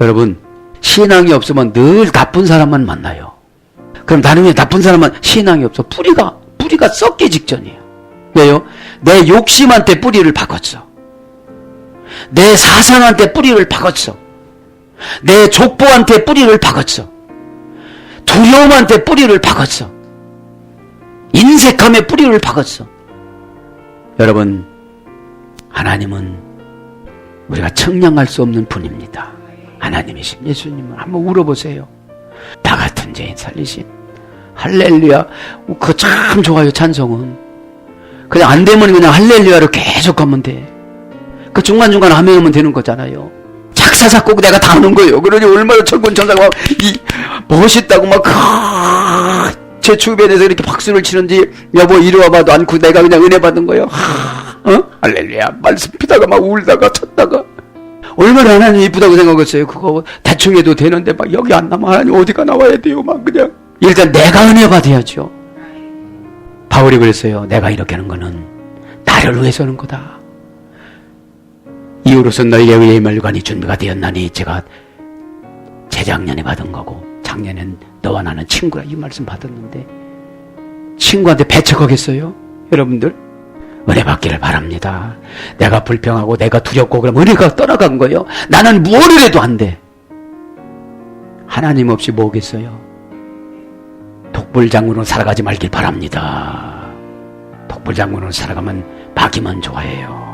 여러분, 신앙이 없으면 늘 나쁜 사람만 만나요. 그럼 왜 나쁜 사람만 신앙이 없어? 뿌리가, 뿌리가 썩기 직전이에요. 왜요? 내 욕심한테 뿌리를 박았어. 내 사상한테 뿌리를 박았어. 내 족보한테 뿌리를 박았어. 두려움한테 뿌리를 박았어. 인색함에 뿌리를 박았어. 여러분, 하나님은 우리가 청량할 수 없는 분입니다. 하나님이신 예수님을 한번 울어보세요. 나 같은 죄인 살리신 할렐루야. 그거 참 좋아요, 찬송은. 그냥 안 되면 그냥 할렐루야로 계속 하면 돼. 그 중간중간 하면 되는 거잖아요. 작사, 작곡 내가 다 하는 거예요. 그러니 얼마나 천군 천사가 막, 이, 멋있다고 막, 하, 제 주변에서 이렇게 박수를 치는지, 여보 이리 와봐도 않고 내가 그냥 은혜 받은 거예요. 하, 어? 할렐루야. 말씀 피다가 막 울다가 쳤다가. 얼마나 하나님 이쁘다고 생각했어요. 그거 대충 해도 되는데 막 여기 안 나면 하나님 어디가 나와야 돼요. 막 그냥. 일단 내가 은혜 받아야죠. 바울이 그랬어요. 내가 이렇게 하는 거는 나를 위해서 하는 거다. 이후로서 너희의 의의 멸관이 준비가 되었나니 제가 재작년에 받은 거고 작년엔 너와 나는 친구라 이 말씀 받았는데 친구한테 배척하겠어요? 여러분들? 은혜 받기를 바랍니다. 내가 불평하고 내가 두렵고 그럼 은혜가 떠나간 거예요. 나는 무엇을 해도 안 돼. 하나님 없이 뭐겠어요? 독불장군으로 살아가지 말길 바랍니다. 독불장군으로 살아가면 마귀만 좋아해요.